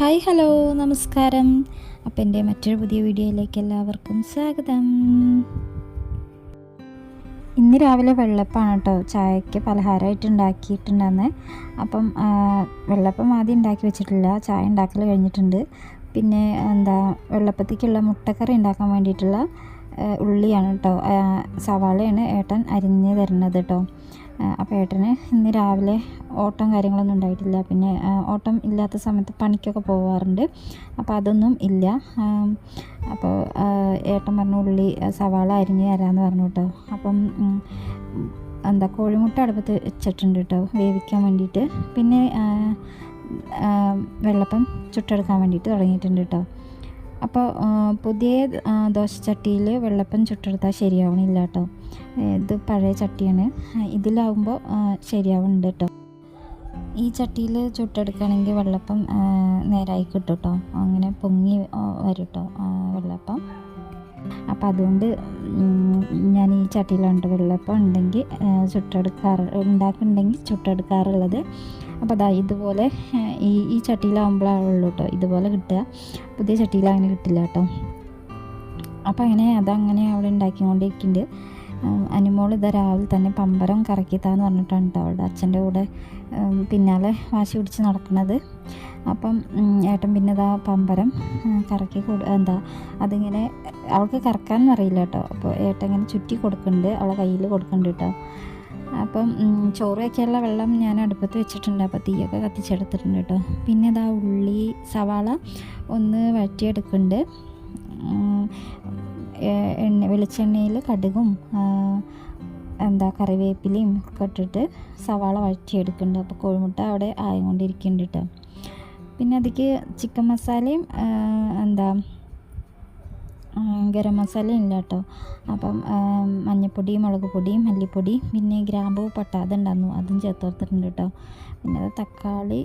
Hi hello നമസ്കാരം. അപ്പം എന്റെ മറ്റൊരു പുതിയ വീഡിയോയിലേക്ക് എല്ലാവർക്കും സ്വാഗതം. ഇന്ന് രാവിലെ വെള്ളപ്പമാണ് കേട്ടോ ചായക്ക് പലഹാരമായിട്ട് ഉണ്ടാക്കിയിട്ടുണ്ടെന്ന്. അപ്പം വെള്ളപ്പം ആദ്യം ഉണ്ടാക്കി വെച്ചിട്ടില്ല. ചായ ഉണ്ടാക്കൽ കഴിഞ്ഞിട്ടുണ്ട്. പിന്നെ എന്താ വെള്ളപ്പത്തേക്കുള്ള മുട്ടക്കറി ഉണ്ടാക്കാൻ വേണ്ടിയിട്ടുള്ള ഉള്ളിയാണ് കേട്ടോ സവാളയാണ് ഏട്ടൻ അരിഞ്ഞ് തരുന്നത് കേട്ടോ അപ്പോൾ ഏട്ടന് ഇന്ന് രാവിലെ ഓട്ടം കാര്യങ്ങളൊന്നും ഉണ്ടായിട്ടില്ല. പിന്നെ ഓട്ടം ഇല്ലാത്ത സമയത്ത് പണിക്കൊക്കെ പോവാറുണ്ട്. അപ്പോൾ അതൊന്നും ഇല്ല. അപ്പോൾ ഏട്ടൻ പറഞ്ഞ ഉള്ളി സവാള അരിഞ്ഞ് തരാമെന്ന് പറഞ്ഞു കേട്ടോ. അപ്പം എന്താ കോഴിമുട്ട അടുപ്പത്ത് വെച്ചിട്ടുണ്ട് കേട്ടോ വേവിക്കാൻ വേണ്ടിയിട്ട്. പിന്നെ വെള്ളപ്പം ചുട്ടെടുക്കാൻ വേണ്ടിയിട്ട് തുടങ്ങിയിട്ടുണ്ട് കേട്ടോ. അപ്പോൾ പുതിയ ദോശച്ചട്ടിയിൽ വെള്ളപ്പം ചുട്ടെടുത്താൽ ശരിയാവണില്ല കേട്ടോ. ഇത് പഴയ ചട്ടിയാണ്. ഇതിലാവുമ്പോൾ ശരിയാവുന്നുണ്ട് കേട്ടോ ഈ ചട്ടിയിൽ ചുട്ടെടുക്കുകയാണെങ്കിൽ വെള്ളപ്പം നേരായി കിട്ടും കേട്ടോ അങ്ങനെ പൊങ്ങി വരും കേട്ടോ വെള്ളപ്പം. അപ്പം അതുകൊണ്ട് ഞാൻ ഈ ചട്ടിയിലുണ്ട് വെള്ളപ്പം ഉണ്ടെങ്കിൽ ചുട്ടെടുക്കാറ് ഉണ്ടാക്കുന്നുണ്ടെങ്കിൽ ചുട്ടെടുക്കാറുള്ളത്. അപ്പോൾ അതാ ഇതുപോലെ ഈ ഈ ചട്ടിയിലാവുമ്പോഴാണ് ഉള്ളൂ കേട്ടോ ഇതുപോലെ കിട്ടുക. പുതിയ ചട്ടിയിൽ അങ്ങനെ കിട്ടില്ല കേട്ടോ അപ്പോൾ അങ്ങനെ അതങ്ങനെ അവിടെ ഉണ്ടാക്കിക്കൊണ്ടിരിക്കുന്നുണ്ട് അനുമോൾ ഇതാ രാവിലെ തന്നെ പമ്പരം കറക്കിത്താന്ന് പറഞ്ഞിട്ടാണ് കേട്ടോ അവളുടെ അച്ഛന്റെ കൂടെ പിന്നാലെ വാശി പിടിച്ച് നടക്കുന്നത് അപ്പം ഏട്ടൻ പിന്നെ ഇതാ പമ്പരം കറക്കി കൊടു എന്താ അതിങ്ങനെ അവൾക്ക് കറക്കാൻ അറിയില്ല കേട്ടോ അപ്പോൾ ഏട്ടൻ ഇങ്ങനെ ചുറ്റി കൊടുക്കുന്നുണ്ട് അവളെ കയ്യിൽ കൊടുക്കുന്നുണ്ട് കേട്ടോ അപ്പം ചോറ് വയ്ക്കാനുള്ള വെള്ളം ഞാൻ അടുപ്പത്ത് വെച്ചിട്ടുണ്ട്. അപ്പോൾ തീയൊക്കെ കത്തിച്ചെടുത്തിട്ടുണ്ട് കേട്ടോ പിന്നെ ഇതാ ഉള്ളി സവാള ഒന്ന് വഴറ്റിയെടുക്കുന്നുണ്ട്. എണ്ണ വെളിച്ചെണ്ണയിൽ കടുകും എന്താ കറിവേപ്പിലയും ഒക്കെ ഇട്ടിട്ട് സവാള വഴറ്റിയെടുക്കുന്നുണ്ട്. അപ്പോൾ കോഴിമുട്ട അവിടെ ആയതുകൊണ്ടിരിക്കുന്നുണ്ട് കേട്ടോ. പിന്നെ അതിക്ക് ചിക്കൻ മസാലയും എന്താ ഗരം മസാലയും ഇല്ല കേട്ടോ. അപ്പം മഞ്ഞൾപ്പൊടി മുളക് പൊടി മല്ലിപ്പൊടി പിന്നെ ഗ്രാമ്പൂ പട്ട അതുണ്ടായിരുന്നു. അതും ചേർത്ത് കൊടുത്തിട്ടുണ്ട് കേട്ടോ. പിന്നെ തക്കാളി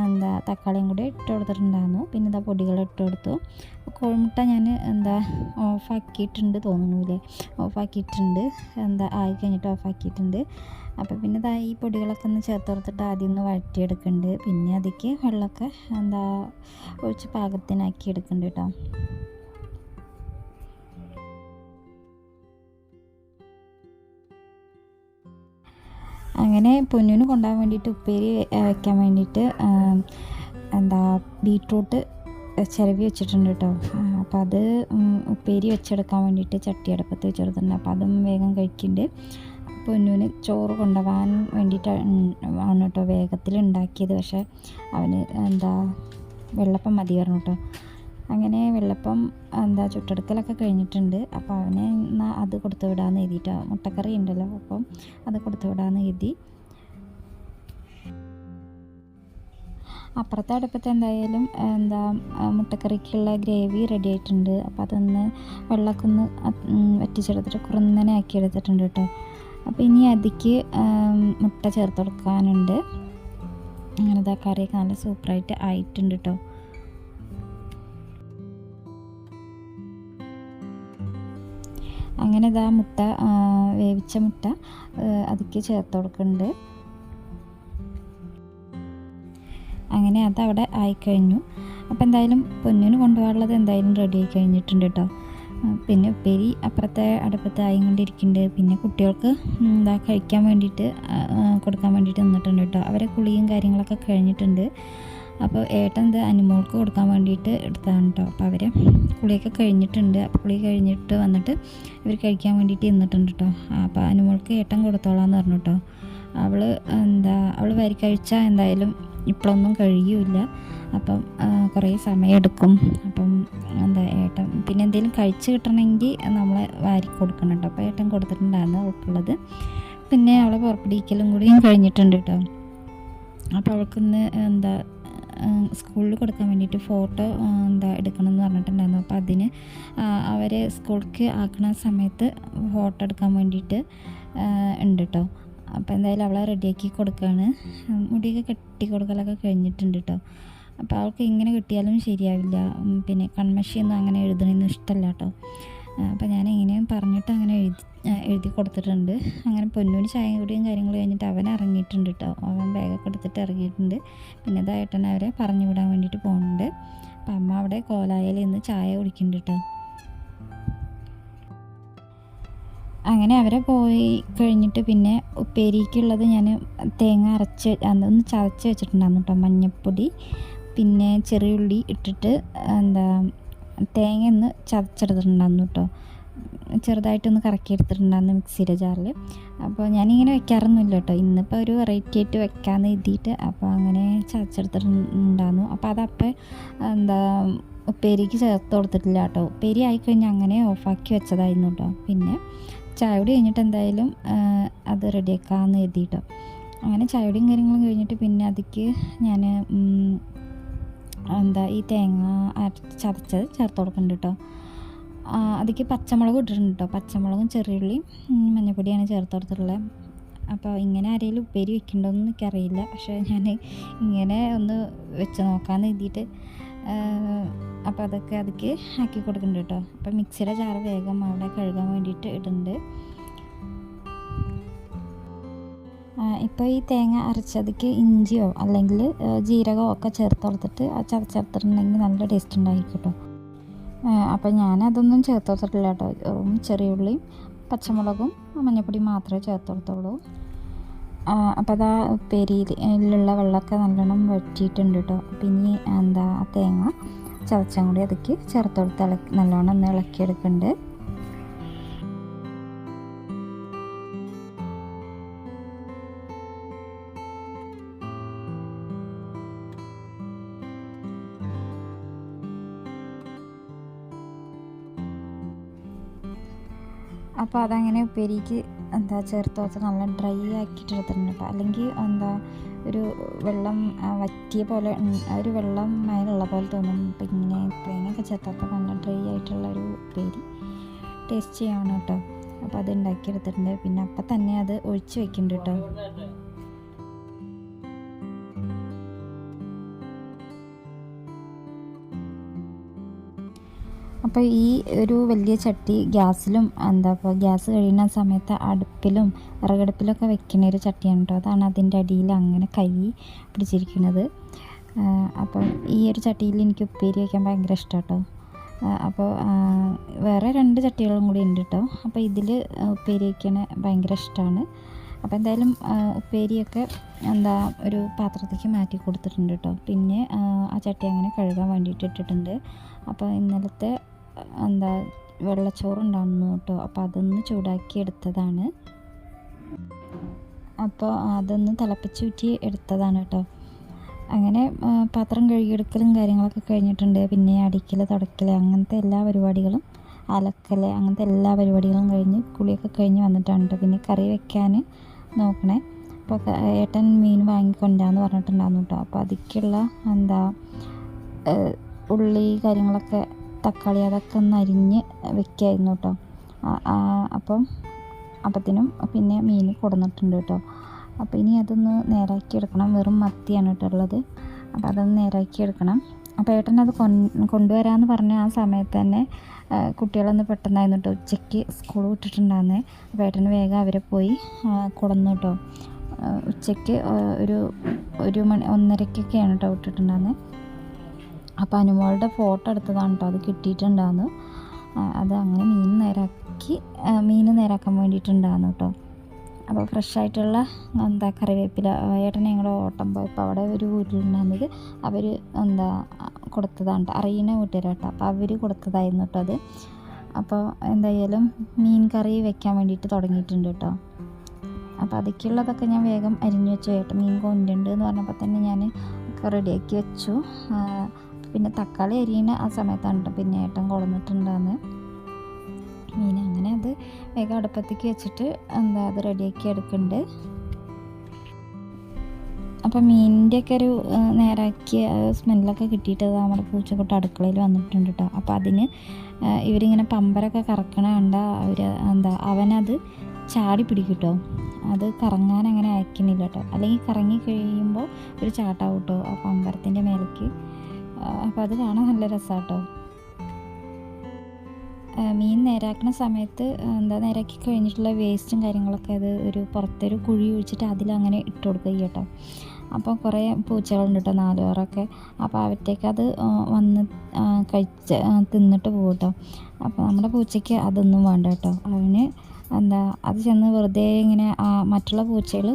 എന്താ തക്കാളിയും കൂടി ഇട്ട് കൊടുത്തിട്ടുണ്ടായിരുന്നു പിന്നെ ഇതാ പൊടികൾ ഇട്ട് കൊടുത്തു കോഴിമുട്ട ഞാൻ എന്താ ഓഫാക്കിയിട്ടുണ്ട് തോന്നുന്നില്ലേ ഓഫാക്കിയിട്ടുണ്ട്. എന്താ ആയി കഴിഞ്ഞിട്ട് ഓഫാക്കിയിട്ടുണ്ട്. അപ്പോൾ പിന്നെ ഇതാ ഈ പൊടികളൊക്കെ ഒന്ന് ചേർത്ത് കൊടുത്തിട്ട് ആദ്യം ഒന്ന് വഴറ്റിയെടുക്കുന്നുണ്ട്. പിന്നെ അതിക്ക് വെള്ളമൊക്കെ എന്താ ഒഴിച്ച് പാകത്തിനാക്കി എടുക്കുന്നുണ്ട് കേട്ടോ. അങ്ങനെ പൊന്നിന് കൊണ്ടുപോകാൻ വേണ്ടിയിട്ട് ഉപ്പേരി വെക്കാൻ വേണ്ടിയിട്ട് എന്താ ബീട്രൂട്ട് ചിരവി വെച്ചിട്ടുണ്ട് കേട്ടോ. അപ്പോൾ അത് ഉപ്പേരി വെച്ചെടുക്കാൻ വേണ്ടിയിട്ട് ചട്ടി അടുപ്പത്ത് വെച്ചെടുത്തിട്ടുണ്ട്. അപ്പോൾ അതും വേഗം കഴിക്കുന്നുണ്ട് പൊന്നൂന് ചോറ് കൊണ്ടുപോകാൻ വേണ്ടിയിട്ട് ആണ് കേട്ടോ വേഗത്തിൽ ഉണ്ടാക്കിയത്. പക്ഷേ അവന് എന്താ വെള്ളപ്പം മതി പറഞ്ഞു കേട്ടോ. അങ്ങനെ വെള്ളപ്പം എന്താ ചുട്ടെടുക്കലൊക്കെ കഴിഞ്ഞിട്ടുണ്ട്. അപ്പോൾ അവനെ എന്നാൽ അത് കൊടുത്തു വിടാമെന്ന് എഴുതിയിട്ടോ. മുട്ടക്കറി ഉണ്ടല്ലോ അപ്പം അത് കൊടുത്തു വിടാമെന്ന് എഴുതി. അപ്പുറത്തെ അടുപ്പത്ത് എന്തായാലും എന്താ മുട്ടക്കറിക്കുള്ള ഗ്രേവി റെഡി ആയിട്ടുണ്ട്. അപ്പോൾ അതൊന്ന് വെള്ളമൊക്കെ ഒന്ന് വറ്റിച്ചെടുത്തിട്ട് കുറുന്നനെ ആക്കി എടുത്തിട്ടുണ്ട് കേട്ടോ. അപ്പോൾ ഇനി അതിക്ക് മുട്ട ചേർത്ത് കൊടുക്കാനുണ്ട്. അങ്ങനെ ഇതാ കറിയൊക്കെ നല്ല സൂപ്പറായിട്ട് ആയിട്ടുണ്ട് കേട്ടോ. അങ്ങനെ ഇതാ മുട്ട വേവിച്ച മുട്ട അതിക്ക് ചേർത്ത് കൊടുക്കുന്നുണ്ട്. അങ്ങനെ അതവിടെ ആയിക്കഴിഞ്ഞു. അപ്പോൾ എന്തായാലും പൊന്നിന് കൊണ്ടുപോകാനുള്ളത് എന്തായാലും റെഡി ആയി കഴിഞ്ഞിട്ടുണ്ട് കേട്ടോ. പിന്നെ ഉപ്പേരി അപ്പുറത്തെ അടുപ്പത്ത് ആയിക്കൊണ്ടിരിക്കുന്നുണ്ട്. പിന്നെ കുട്ടികൾക്ക് എന്താ കഴിക്കാൻ വേണ്ടിയിട്ട് കൊടുക്കാൻ വേണ്ടിയിട്ട് നിന്നിട്ടുണ്ട് കേട്ടോ. അവരെ കുളിയും കാര്യങ്ങളൊക്കെ കഴിഞ്ഞിട്ടുണ്ട്. അപ്പോൾ ഏട്ടൻ ഇത് അനിമോൾക്ക് കൊടുക്കാൻ വേണ്ടിയിട്ട് എടുത്താണ് കേട്ടോ. അപ്പോൾ അവർ കുളിയൊക്കെ കഴിഞ്ഞിട്ടുണ്ട്. അപ്പോൾ കുളി കഴിഞ്ഞിട്ട് വന്നിട്ട് ഇവർ കഴിക്കാൻ വേണ്ടിയിട്ട് ഇന്നിട്ടുണ്ട് കേട്ടോ അപ്പോൾ അനുമോൾക്ക് ഏട്ടൻ കൊടുത്തോളാന്ന് പറഞ്ഞു കേട്ടോ അവൾ എന്താ അവൾ വരി കഴിച്ചാൽ എന്തായാലും ഇപ്പോഴൊന്നും കഴിയൂല അപ്പം കുറേ സമയമെടുക്കും അപ്പം എന്താ ഏട്ടൻ പിന്നെ എന്തെങ്കിലും കഴിച്ച് കിട്ടണമെങ്കിൽ നമ്മൾ വാരി കൊടുക്കണം കേട്ടോ അപ്പോൾ ഏട്ടൻ കൊടുത്തിട്ടുണ്ടായിരുന്നു അവൾക്കുള്ളത്. പിന്നെ അവളെ പുറപ്പെടിക്കലും കൂടിയും കഴിഞ്ഞിട്ടുണ്ട് കേട്ടോ അപ്പോൾ അവൾക്കിന്ന് എന്താ സ്കൂളിൽ കൊടുക്കാൻ വേണ്ടിയിട്ട് ഫോട്ടോ എന്താ എടുക്കണം എന്ന് പറഞ്ഞിട്ടുണ്ടായിരുന്നു. അപ്പോൾ അതിന് അവരെ സ്കൂൾക്ക് ആക്കണ സമയത്ത് ഫോട്ടോ എടുക്കാൻ വേണ്ടിയിട്ട് ഉണ്ട് കേട്ടോ അപ്പോൾ എന്തായാലും അവളെ റെഡിയാക്കി കൊടുക്കുകയാണ് മുടിയൊക്കെ കെട്ടി കൊടുക്കലൊക്കെ കഴിഞ്ഞിട്ടുണ്ട് കേട്ടോ അപ്പോൾ അവൾക്ക് ഇങ്ങനെ കിട്ടിയാലും ശരിയാവില്ല. പിന്നെ കൺമഷിയൊന്നും അങ്ങനെ എഴുതണമെന്നും ഇഷ്ടമല്ല കേട്ടോ അപ്പോൾ ഞാൻ എങ്ങനെയും പറഞ്ഞിട്ട് അങ്ങനെ എഴുതി എഴുതി കൊടുത്തിട്ടുണ്ട്. അങ്ങനെ പൊന്നൂന് ചായയും കുടിയും കാര്യങ്ങൾ കഴിഞ്ഞിട്ട് അവൻ ഇറങ്ങിയിട്ടുണ്ട് കേട്ടോ അവൻ ബാഗൊക്കെ എടുത്തിട്ട് ഇറങ്ങിയിട്ടുണ്ട്. പിന്നെ ഇതായിട്ടാണ് അവരെ പറഞ്ഞു വിടാൻ വേണ്ടിയിട്ട് പോകുന്നുണ്ട് അപ്പം അമ്മ അവിടെ കോലായിൽ ഇന്ന് ചായ കുടിക്കുന്നുണ്ട് കേട്ടോ അങ്ങനെ അവരെ പോയി കഴിഞ്ഞിട്ട് പിന്നെ ഉപ്പേരിക്കുള്ളത് ഞാൻ തേങ്ങ അരച്ച് അതൊന്ന് ചതച്ച് വെച്ചിട്ടുണ്ടായിരുന്നു കേട്ടോ മഞ്ഞൾപ്പൊടി പിന്നെ ചെറിയുള്ളി ഇട്ടിട്ട് എന്താ തേങ്ങ ഒന്ന് ചതച്ചെടുത്തിട്ടുണ്ടായിരുന്നു കേട്ടോ. ചെറുതായിട്ടൊന്ന് കറക്കി എടുത്തിട്ടുണ്ടായിരുന്നു മിക്സിയുടെ ജാറിൽ. അപ്പോൾ ഞാനിങ്ങനെ വെക്കാറൊന്നുമില്ല കേട്ടോ. ഇന്നിപ്പോൾ ഒരു വെറൈറ്റി ആയിട്ട് വെക്കാമെന്ന് എഴുതിയിട്ട് അപ്പോൾ അങ്ങനെ ചതച്ചെടുത്തിട്ടുണ്ടായിരുന്നു. അപ്പോൾ അതപ്പോൾ എന്താ ഉപ്പേരിക്ക് ചേർത്ത് കൊടുത്തിട്ടില്ല കേട്ടോ. ഉപ്പേരി ആയിക്കഴിഞ്ഞാൽ അങ്ങനെ ഓഫാക്കി വെച്ചതായിരുന്നു കേട്ടോ. പിന്നെ ചായ കൂടി കഴിഞ്ഞിട്ട് എന്തായാലും അത് റെഡിയാക്കാമെന്ന് എഴുതിയിട്ടോ. അങ്ങനെ ചായയുടെയും കാര്യങ്ങളും കഴിഞ്ഞിട്ട് പിന്നെ അതിക്ക് ഞാൻ എന്താ ഈ തേങ്ങ ചതച്ചത് ചേർത്ത് കൊടുക്കുന്നുണ്ട് കേട്ടോ അതിക്ക് പച്ചമുളക് ഇട്ടിട്ടുണ്ട് കേട്ടോ പച്ചമുളകും ചെറിയുള്ളിയും മഞ്ഞപ്പൊടിയാണ് ചേർത്ത് കൊടുത്തിട്ടുള്ളത് അപ്പോൾ ഇങ്ങനെ ആരെങ്കിലും ഉപ്പേരി വെക്കണ്ടോന്ന് എനിക്കറിയില്ല. പക്ഷേ ഞാൻ ഇങ്ങനെ ഒന്ന് വെച്ച് നോക്കാമെന്ന് എഴുതിയിട്ട് അപ്പോൾ അതൊക്കെ അതിക്ക് ആക്കി കൊടുക്കുന്നുണ്ട് കേട്ടോ അപ്പോൾ മിക്സിയുടെ ചാറ് വേഗം അവിടെ കഴുകാൻ വേണ്ടിയിട്ട് ഇടുന്നുണ്ട്. ഇപ്പോൾ ഈ തേങ്ങ അരച്ചതിക്ക് ഇഞ്ചിയോ അല്ലെങ്കിൽ ജീരകമോ ഒക്കെ ചേർത്ത് കൊടുത്തിട്ട് ചതച്ചെടുത്തിട്ടുണ്ടെങ്കിൽ നല്ല ടേസ്റ്റ് ഉണ്ടായിരിക്കും കേട്ടോ അപ്പോൾ ഞാൻ ചേർത്ത് കൊടുത്തിട്ടില്ല കേട്ടോ. ചെറിയ ഉള്ളിയും പച്ചമുളകും മഞ്ഞപ്പൊടിയും മാത്രമേ ചേർത്ത് കൊടുത്തുള്ളൂ. അപ്പോൾ അതാ പെരിയിലുള്ള വെള്ളമൊക്കെ നല്ലോണം വെട്ടിയിട്ടുണ്ട് കേട്ടോ. ഇനി എന്താ തേങ്ങ ചതച്ചും കൂടി അതിക്ക് ചേർത്ത് കൊടുത്ത് ഇളക്കി നല്ലോണം ഒന്ന് ഇളക്കിയെടുക്കുന്നുണ്ട്. അപ്പോൾ അതങ്ങനെ ഉപ്പേരിക്ക് എന്താ ചേർത്ത് വെച്ച് നല്ല ഡ്രൈ ആക്കിയിട്ട് എടുത്തിട്ടുണ്ട് കേട്ടോ അല്ലെങ്കിൽ എന്താ ഒരു വെള്ളം വറ്റിയ പോലെ ഒരു വെള്ളം മേലുള്ള പോലെ തോന്നും. അപ്പം ഇങ്ങനെ തേങ്ങയൊക്കെ ചേർത്തപ്പോൾ നല്ല ഡ്രൈ ആയിട്ടുള്ള ഒരു ഉപ്പേരി ടേസ്റ്റ് ചെയ്യണം കേട്ടോ അപ്പോൾ അത് ഉണ്ടാക്കിയെടുത്തിട്ടുണ്ട്. പിന്നെ അപ്പം തന്നെ അത് ഒഴിച്ച് വെക്കുന്നുണ്ട് കേട്ടോ അപ്പോൾ ഈ ഒരു വലിയ ചട്ടി ഗ്യാസിലും എന്താ ഇപ്പോൾ ഗ്യാസ് കഴിയുന്ന സമയത്ത് അടുപ്പിലും വിറകടുപ്പിലൊക്കെ വെക്കുന്ന ഒരു ചട്ടിയാണ് കേട്ടോ. അതാണ് അതിന്റെ അടിയിൽ അങ്ങനെ കൈ പിടിച്ചിരിക്കുന്നത്. അപ്പം ഈ ഒരു ചട്ടിയിൽ എനിക്ക് ഉപ്പേരി വയ്ക്കാൻ ഭയങ്കര ഇഷ്ടം കേട്ടോ അപ്പോൾ വേറെ രണ്ട് ചട്ടികളും കൂടി ഉണ്ട് കേട്ടോ. അപ്പോൾ ഇതിൽ ഉപ്പേരി വയ്ക്കണ ഭയങ്കര ഇഷ്ടമാണ്. അപ്പോൾ എന്തായാലും ഉപ്പേരിയൊക്കെ എന്താ ഒരു പാത്രത്തേക്ക് മാറ്റി കൊടുത്തിട്ടുണ്ട് കേട്ടോ. പിന്നെ ആ ചട്ടി അങ്ങനെ കഴുകാൻ വേണ്ടിയിട്ട് ഇട്ടിട്ടുണ്ട്. അപ്പോൾ ഇന്നലത്തെ എന്താ വെള്ളച്ചോറുണ്ടായിരുന്നു കേട്ടോ. അപ്പോൾ അതൊന്ന് ചൂടാക്കി എടുത്തതാണ്. അപ്പോൾ അതൊന്ന് തിളപ്പിച്ചൂറ്റി എടുത്തതാണ് കേട്ടോ. അങ്ങനെ പാത്രം കഴുകിയെടുക്കലും കാര്യങ്ങളൊക്കെ കഴിഞ്ഞിട്ടുണ്ട്. പിന്നെ അടിക്കൽ തുടക്കൽ അങ്ങനത്തെ എല്ലാ പരിപാടികളും അലക്കൽ അങ്ങനത്തെ എല്ലാ പരിപാടികളും കഴിഞ്ഞ് കുളിയൊക്കെ കഴിഞ്ഞ് വന്നിട്ടാണ് കേട്ടോ. പിന്നെ കറി വെക്കാൻ നോക്കണേ. അപ്പോൾ ഏട്ടൻ മീൻ വാങ്ങിക്കൊണ്ടാന്ന് പറഞ്ഞിട്ടുണ്ടായിരുന്നു കേട്ടോ. അപ്പോൾ അതിക്കുള്ള എന്താ ഉള്ളി കാര്യങ്ങളൊക്കെ തക്കാളി അതൊക്കെ ഒന്ന് അരിഞ്ഞ് വെക്കായിരുന്നു കേട്ടോ. അപ്പം അപ്പത്തിനും പിന്നെ മീൻ കൊടുന്നിട്ടുണ്ട് കേട്ടോ. അപ്പോൾ ഇനി അതൊന്ന് നേരാക്കി എടുക്കണം. വെറും മത്തിയാണ് കേട്ടോ ഉള്ളത്. അപ്പോൾ അതൊന്ന് നേരാക്കി എടുക്കണം. അപ്പോൾ ഏട്ടൻ അത് കൊണ്ടുവരാമെന്ന് പറഞ്ഞ ആ സമയത്ത് തന്നെ കുട്ടികളൊന്ന് പെട്ടെന്നായിരുന്നു കേട്ടോ ഉച്ചയ്ക്ക് സ്കൂൾ വിട്ടിട്ടുണ്ടായിരുന്നേ. അപ്പോൾ ഏട്ടന് വേഗം അവരെ പോയി കൊടുന്നു കേട്ടോ. ഉച്ചയ്ക്ക് ഒരു ഒരു മണി ഒന്നരക്കൊക്കെയാണ് കേട്ടോ വിട്ടിട്ടുണ്ടായിരുന്നത് അപ്പോൾ അനുമോളുടെ ഫോട്ടോ എടുത്തതാണ് കേട്ടോ അത് കിട്ടിയിട്ടുണ്ടായിരുന്നു അത് അങ്ങനെ മീൻ നേരാക്കി മീൻ നേരാക്കാൻ വേണ്ടിയിട്ടുണ്ടായിരുന്നു കേട്ടോ അപ്പോൾ ഫ്രഷ് ആയിട്ടുള്ള എന്താ കറിവേപ്പില ഏട്ടൻ ഞങ്ങളുടെ ഓട്ടം പോയപ്പോൾ അവിടെ ഒരു വീട്ടിലുണ്ടായിരുന്നത് അവർ എന്താ കൊടുത്തതാണ്. അറിയുന്ന വീട്ടുകാരാട്ടോ അപ്പോൾ അവർ കൊടുത്തതായിരുന്നു കേട്ടോ അത്. അപ്പോൾ എന്തായാലും മീൻ കറി വെക്കാൻ വേണ്ടിയിട്ട് തുടങ്ങിയിട്ടുണ്ട് കേട്ടോ അപ്പോൾ അതൊക്കെയുള്ളതൊക്കെ ഞാൻ വേഗം അരിഞ്ഞു വെച്ചു. ഏട്ടൻ മീൻ കൊണ്ടുണ്ട് എന്ന് പറഞ്ഞപ്പോൾ തന്നെ ഞാൻ റെഡിയാക്കി വെച്ചു. പിന്നെ തക്കാളി അരിയണ ആ സമയത്താണ് കേട്ടോ പിന്നെ ഏട്ടൻ കൊളന്നിട്ടുണ്ടെന്ന് മീൻ അങ്ങനെ അത് വേഗം അടുപ്പത്തേക്ക് വെച്ചിട്ട് എന്താ അത് റെഡിയാക്കി എടുക്കുന്നുണ്ട് അപ്പം മീനിന്റെയൊക്കെ ഒരു നേരാക്കിയ സ്മെല്ലൊക്കെ കിട്ടിയിട്ട് നമ്മുടെ പൂച്ചക്കൂട്ട അടുക്കളയിൽ വന്നിട്ടുണ്ട് കേട്ടോ അപ്പോൾ അതിന് ഇവരിങ്ങനെ പമ്പരൊക്കെ കറക്കണ കണ്ട അവർ എന്താ അവനത് ചാടി പിടിക്കും അത് കറങ്ങാൻ അങ്ങനെ അയക്കുന്നില്ല കേട്ടോ അല്ലെങ്കിൽ കറങ്ങി കഴിയുമ്പോൾ ഒരു ചാട്ടാവും കേട്ടോ ആ പമ്പരത്തിന്റെ മേലേക്ക്. അപ്പോൾ അത് കാണാൻ നല്ല രസമാട്ടോ മീൻ നേരാക്കുന്ന സമയത്ത് എന്താ നേരാക്കി കഴിഞ്ഞിട്ടുള്ള വേസ്റ്റും കാര്യങ്ങളൊക്കെ അത് ഒരു പുറത്തൊരു കുഴി ഒഴിച്ചിട്ട് അതിലങ്ങനെ ഇട്ട് കൊടുക്കുക കേട്ടോ അപ്പോൾ കുറേ പൂച്ചകളുണ്ട് കേട്ടോ നാലുപേരൊക്കെ. അപ്പോൾ അവറ്റേക്ക് അത് വന്ന് കഴിച്ച് തിന്നിട്ട് പോകും കേട്ടോ അപ്പോൾ നമ്മുടെ പൂച്ചയ്ക്ക് അതൊന്നും വേണ്ട കേട്ടോ. അവന് എന്താ അത് ചെന്ന് വെറുതെ ഇങ്ങനെ മറ്റുള്ള പൂച്ചകൾ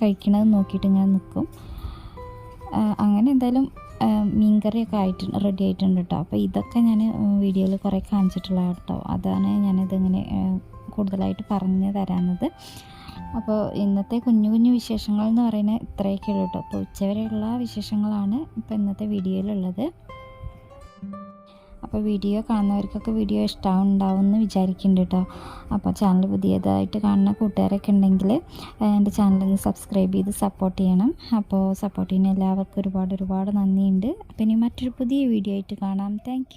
കഴിക്കണത് നോക്കിയിട്ട് ഞാൻ നിൽക്കും അങ്ങനെ എന്തായാലും മീൻകറിയൊക്കെ ആയിട്ട് റെഡി ആയിട്ടുണ്ട് കേട്ടോ അപ്പോൾ ഇതൊക്കെ ഞാൻ വീഡിയോയിൽ കുറേ കാണിച്ചിട്ടുള്ള കേട്ടോ അതാണ് ഞാനിതിങ്ങനെ കൂടുതലായിട്ട് പറഞ്ഞു തരാമെന്നത് അപ്പോൾ ഇന്നത്തെ കുഞ്ഞു കുഞ്ഞു വിശേഷങ്ങൾ എന്ന് പറയുന്നത് ഇത്രയൊക്കെ ഉള്ളൂ കേട്ടോ അപ്പോൾ ഉച്ചവരെയുള്ള വിശേഷങ്ങളാണ് ഇപ്പോൾ ഇന്നത്തെ വീഡിയോയിലുള്ളത്. അപ്പോൾ വീഡിയോ കാണുന്നവർക്കൊക്കെ വീഡിയോ ഇഷ്ടമുണ്ടാവും എന്ന് വിചാരിക്കുന്നുണ്ട് കേട്ടോ. അപ്പോൾ ചാനൽ പുതിയതായിട്ട് കാണുന്ന കൂട്ടുകാരൊക്കെ ഉണ്ടെങ്കിൽ എന്റെ ചാനലൊന്ന് സബ്സ്ക്രൈബ് ചെയ്ത് സപ്പോർട്ട് ചെയ്യണം. അപ്പോൾ സപ്പോർട്ട് ചെയ്യുന്ന എല്ലാവർക്കും ഒരുപാട് ഒരുപാട് നന്ദിയുണ്ട്. അപ്പോൾ ഇനി മറ്റൊരു പുതിയ വീഡിയോ ആയിട്ട് കാണാം. താങ്ക്